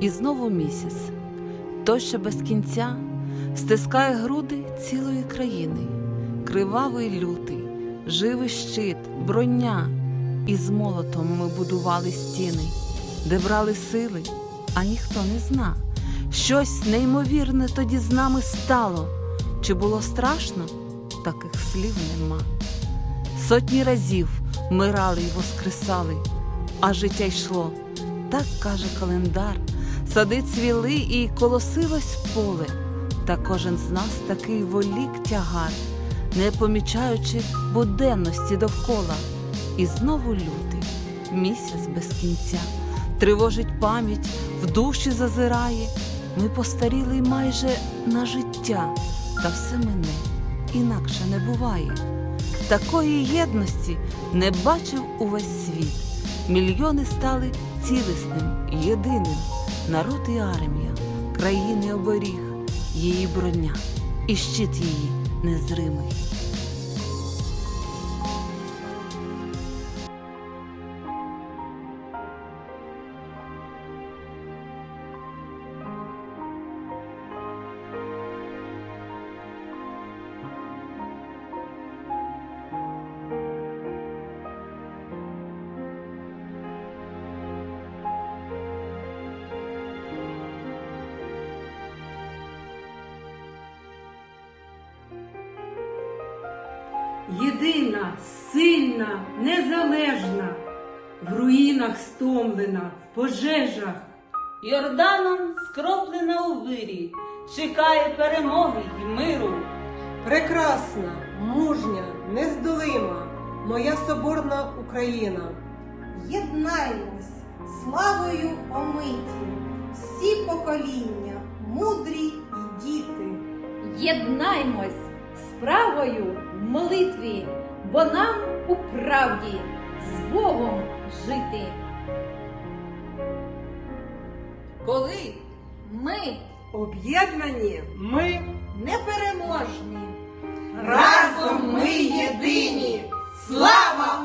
І знову місяць, той ще без кінця, стискає груди цілої країни, кривавий лютий, живий щит, броня, і з молотом ми будували стіни, де брали сили, а ніхто не зна. Щось неймовірне тоді з нами стало. Чи було страшно? Таких слів нема. Сотні разів мирали й воскресали, а життя йшло, так каже календар. Сади цвіли і колосилось поле, та кожен з нас такий волік тягар, не помічаючи буденності довкола. І знову лютий, місяць без кінця, тривожить пам'ять, в душі зазирає. Ми постаріли майже на життя, та все мене інакше не буває. Такої єдності не бачив увесь світ. Мільйони стали цілісним, єдиним. Народ і армія, країни оберіг, її броня і щит її незримий. Єдина, сильна, незалежна, в руїнах стомлена, в пожежах. Йорданом скроплена у вирі, чекає перемоги й миру. Прекрасна, мужня, нездолима, моя соборна Україна. Єднаймось, славою омиті, всі покоління, мудрі й діти. Єднаймось справою в молитві, бо нам у правді з Богом жити. Коли Ми Об'єднані ми Непереможні. разом ми єдині. Слава